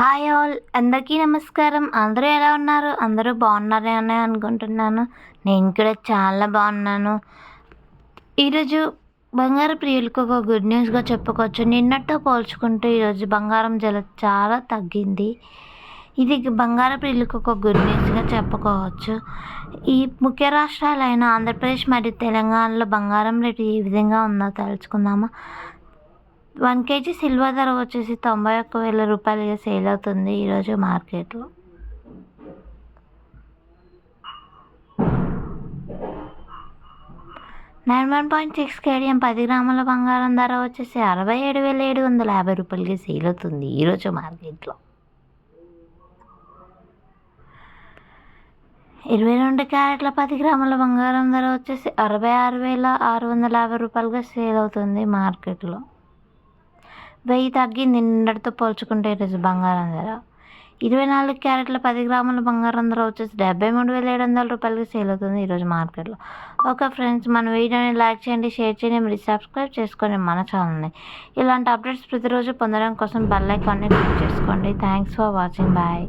Hi all అందరికీ నమస్కారం. అందరూ ఎలా ఉన్నారు? అందరూ బాగున్నారని అని అనుకుంటున్నాను. నేను కూడా చాలా బాగున్నాను. ఈరోజు బంగారు ప్రియులకు ఒక గుడ్ న్యూస్గా చెప్పుకోవచ్చు. నిన్నట్టు పోల్చుకుంటే ఈరోజు బంగారం జల చాలా తగ్గింది. ఇది బంగారు ప్రియులకు ఒక గుడ్ న్యూస్గా చెప్పుకోవచ్చు. ఈ ముఖ్య రాష్ట్రాలైన ఆంధ్రప్రదేశ్ మరియు తెలంగాణలో బంగారం రేటు ఏ విధంగా ఉందో తెలుసుకుందామా వన్ కేజీ సిల్వర్ ధర వచ్చేసి తొంభై ఒక్క వేల రూపాయలుగా సేల్ అవుతుంది ఈరోజు మార్కెట్లో nine one point six KDM పది గ్రాముల బంగారం ధర వచ్చేసి అరవై ఏడు వేల ఏడు వందల యాభై రూపాయలకి సేల్ అవుతుంది ఈరోజు మార్కెట్లో. ఇరవై రెండు క్యారెట్ల పది గ్రాముల బంగారం ధర వచ్చేసి అరవై ఆరు వేల ఆరు వందల యాభై రూపాయలుగా సేల్ అవుతుంది మార్కెట్లో. వెయ్యి తగ్గింది నిన్నటితో పోల్చుకుంటే ఈరోజు బంగారం ధర. ఇరవై నాలుగు క్యారెట్ల పది గ్రాముల బంగారం ధర వచ్చేసి డెబ్బై మూడు వేల ఏడు వందల రూపాయలకి సేల్ అవుతుంది ఈరోజు మార్కెట్లో. ఓకే ఫ్రెండ్స్ మన వీడియోని లైక్ చేయండి షేర్ చేయండి మరి సబ్స్క్రైబ్ చేసుకోండి మన ఛానల్ని. ఇలాంటి అప్డేట్స్ ప్రతిరోజు పొందడం కోసం బెల్ ఐకాన్ని క్లిక్ చేసుకోండి. Thanks for watching. బాయ్.